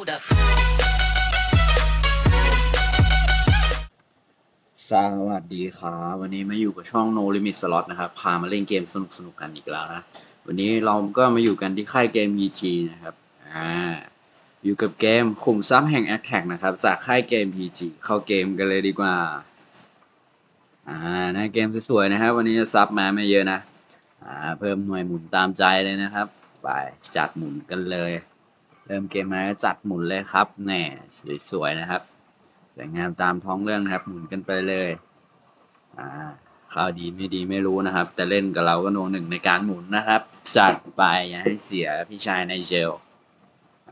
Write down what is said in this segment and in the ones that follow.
hold up. สวัสดีครับวันนี้มาอยู่กับช่อง No Limit Slot นะครับ พามาเล่นเกมสนุกสนุกๆกันอีกแล้วนะ วันนี้เราก็มาอยู่กันที่ค่ายเกม PG นะครับ อ่า อยู่กับเกมขุมทรัพย์แห่ง a t t a c นะครับ จากค่ายเกม PG เข้าเกมกันเลยดีกว่า อ่านะเกมสวยๆนะครับ วันนี้จะซับมาไม่เยอะนะ อ่า เพิ่มหน่วยหมุนตามใจเลยนะครับ ไปจัดหมุนกันเลย เริ่มเกมมาก็จัดหมุนเลยครับแน่สวยๆนะครับสวยงามตามท้องเรื่องนะครับ หมุนกันไปเลยอ่าข่าวดีไม่ดีไม่รู้นะครับ แต่เล่นกับเราก็โนหนึ่งในการหมุนนะครับ จัดไปอย่าให้เสียพี่ชายในเจล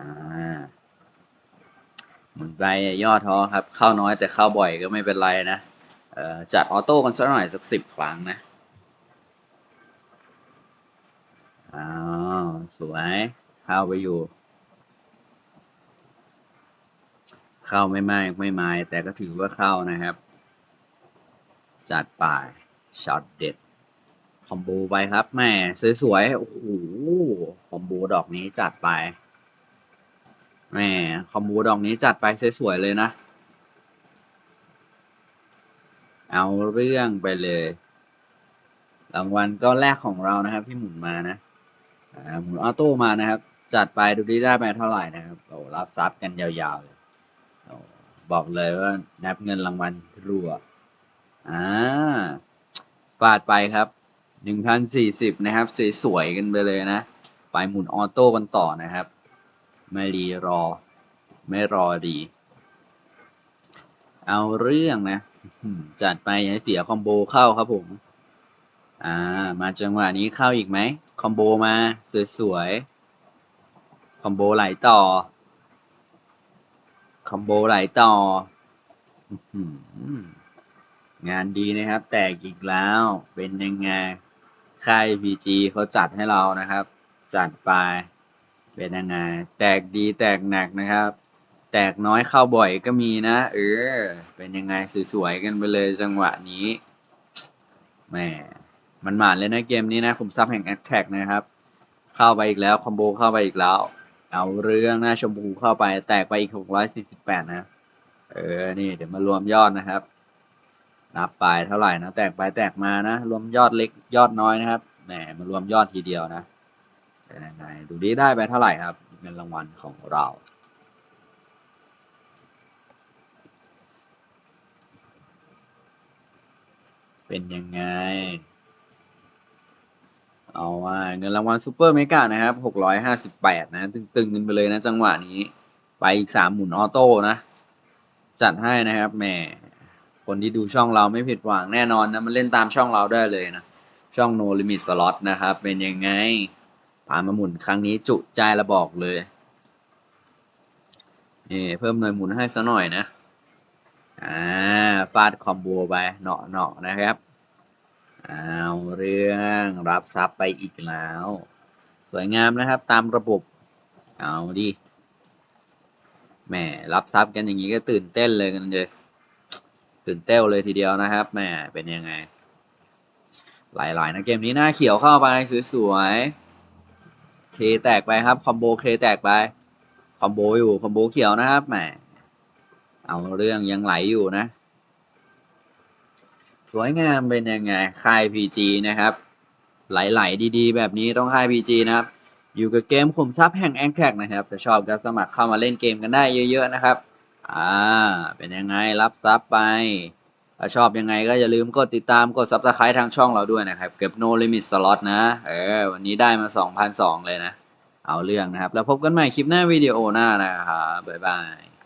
อ่าหมุนไปอย่าย่อท้อครับ เข้าน้อยแต่เข้าบ่อยก็ไม่เป็นไรนะเอ่อจัดออโต้กันสักหน่อยสักสิบครั้งนะอ้าวสวยเข้าไปอยู่ เข้าไม่มากไม่ไม้แต่ก็ถือว่าเข้านะครับ จัดไปช็อตเด็ด คอมโบไปครับแม่สวยๆ โอ้โห คอมโบดอกนี้จัดไปแม่คอมโบดอกนี้จัดไปสวยๆเลยนะ เอาเรื่องไปเลย รางวัลก้อนแรกของเรานะครับที่หมุนมานะหมุนออโต้มานะครับ จัดไปดูดีได้ไปเท่าไหร่นะครับโอ้รับซับกันยาวๆเลย บอกเลยว่านับเงินรางวัลรัวอ่าฟาดไปครับหนึ่งพันสี่สิบนะครับ สวยๆกันไปเลยนะ ไปหมุนออโต้กันต่อนะครับ ไม่รีรอ ไม่รอดี เอาเรื่องนะ จัดไปอย่าให้เสียคอมโบเข้าครับผม อ่า มาจังหวะนี้เข้าอีกไหม คอมโบมา สวยๆ คอมโบไหลต่อ คอมโบไหลต่อ งานดีนะครับ แตกอีกแล้วเป็นยังไง ค่าย PG เขาจัดให้เรานะครับ จัดไป เป็นยังไง แตกดีแตกหนักนะครับ แตกน้อยเข้าบ่อยก็มีนะ เออ เป็นยังไง สวยๆกันไปเลยจังหวะนี้แหมมันหมานเลยนะเกมนี้นะคุมทรัพย์แห่งแอคแท็กนะครับ เข้าไปอีกแล้ว คอมโบเข้าไปอีกแล้ว เอาเรื่องหน้าชมพูเข้าไปแตกไปอีกหกร้อยสี่สิบแปดนะ เออ นี่เดี๋ยวมารวมยอดนะครับ นับไปเท่าไหร่นะ แตกไปแตกมานะ รวมยอดเล็กยอดน้อยนะครับ แหมมารวมยอดทีเดียวนะเป็นยังไงดูดีได้ไปเท่าไหร่ครับ เงินรางวัลของเราเป็นยังไง เอาว่าเงินรางวัลซูเปอร์เมกานะครับหกร้อยห้าสิบแปดนะตึงๆกันไปเลยนะจังหวะนี้ ไปอีกสามหมุนออโต้นะ จัดให้นะครับแหมคนที่ดูช่องเราไม่ผิดหวังแน่นอนนะมันเล่นตามช่องเราได้เลยนะ ช่อง No Limit Slot นะครับ เป็นยังไงผ่านมาหมุนครั้งนี้จุใจละบอกเลยนี่เพิ่มหน่วยหมุนให้ซะหน่อยนะ อ่าฟาดคอมโบไปเนาะเนาะนะครับ เอาเรื่องรับทรัพย์ไปอีกแล้ว สวยงามนะครับตามระบบ เอาดิแหมรับทรัพย์กันอย่างนี้ก็ตื่นเต้นเลยกันเลยตื่นเต้นเลยทีเดียวนะครับแหมเป็นยังไง หลายๆนะเกมนี้หน้าเขียวเข้าไปสวยๆเคแตกไปครับคอมโบเคแตกไปคอมโบอยู่คอมโบเขียวนะครับแหมเอาเรื่องยังไหลอยู่นะ สวยงามเป็นยังไงค่าย PG นะครับ ไหลๆดีๆ แบบนี้ต้องค่าย PG นะครับ อยู่กับเกมขุมทรัพย์แห่งแองแท็กนะครับจะชอบก็สมัครเข้ามาเล่นเกมกันได้เยอะ ๆ นะครับ อ่า เป็นยังไงรับทรัพย์ไปถ้าชอบยังไงก็อย่าลืมกดติดตามกด subscribe ทางช่องเราด้วยนะครับ เก็บ no limit slot นะ เออ วันนี้ได้มา 2,002 เลยนะ เอาเรื่องนะครับ แล้วพบกันใหม่คลิปหน้าวิดีโอหน้านะครับ บ๊ายบาย